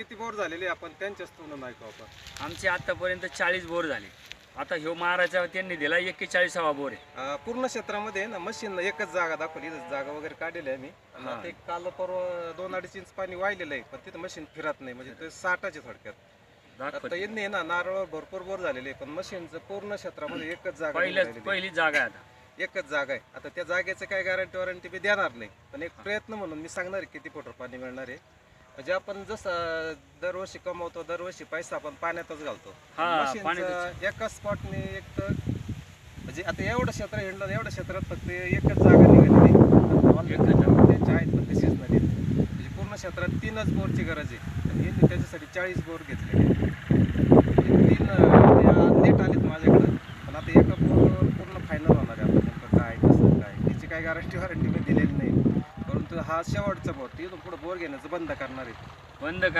किती बोर झालेले आपण? त्यांच्याच तोंडून ऐकू आपण. आमचे आतापर्यंत चाळीस बोर झाले. आता ह्यो मारायचा त्यांनी दिला एक्केचाळीसावा बोर आहे. अं, पूर्ण क्षेत्रामध्ये ना मशीन एकच जागा दाखवली. इथं जागा वगैरे काढलेली आहे मी. आणि हा. आता एक काल परवा दोन अडीच इंच पाणी वाहिलेलं आहे पण तिथं मशीन फिरत नाही. म्हणजे ते साठाचे थोडक्यात. दाखवत. आता यांनी ना नारळ भरपूर बोर झालेले आहे पण मशीनचं पूर्ण क्षेत्रामध्ये एकच जागा आहे. पहिली जागा आहे आता. एकच जागा आहे. आता त्या जागेचं काय गॅरंटी वॉरंटी मी देणार नाही. पण एक प्रयत्न म्हणून मी सांगणार आहे किती फुटर पाणी मिळणार आहे. म्हणजे आपण जसं दरवर्षी कमवतो दरवर्षी पैसा आपण पाण्यातच घालतो. हा, मशीनचं पाण्यातच. एका स्पॉटने एक तर म्हणजे आता एवढं क्षेत्र हिंडलं एवढ्या क्षेत्रात फक्त एकच जागा. त्यांच्या आहेत पण तशीच नाही म्हणजे पूर्ण क्षेत्रात तीनच बोरची गरज आहे. आणि यांनी त्याच्यासाठी चाळीस बोर घेतलेले म्हणजे तीन अं, नेट आलेत माझ्याकडं. पण आता एका बोर पूर्ण फायनल होणार आहे. आता नेमकं काय कसं काय त्याची काय गॅरंटी वॉरंटी मी दिलेली नाही. परंतु हा शेवटचा बोर तिथून पुढे बोर घेण्याचं बंद करणार आहे बंद करायचं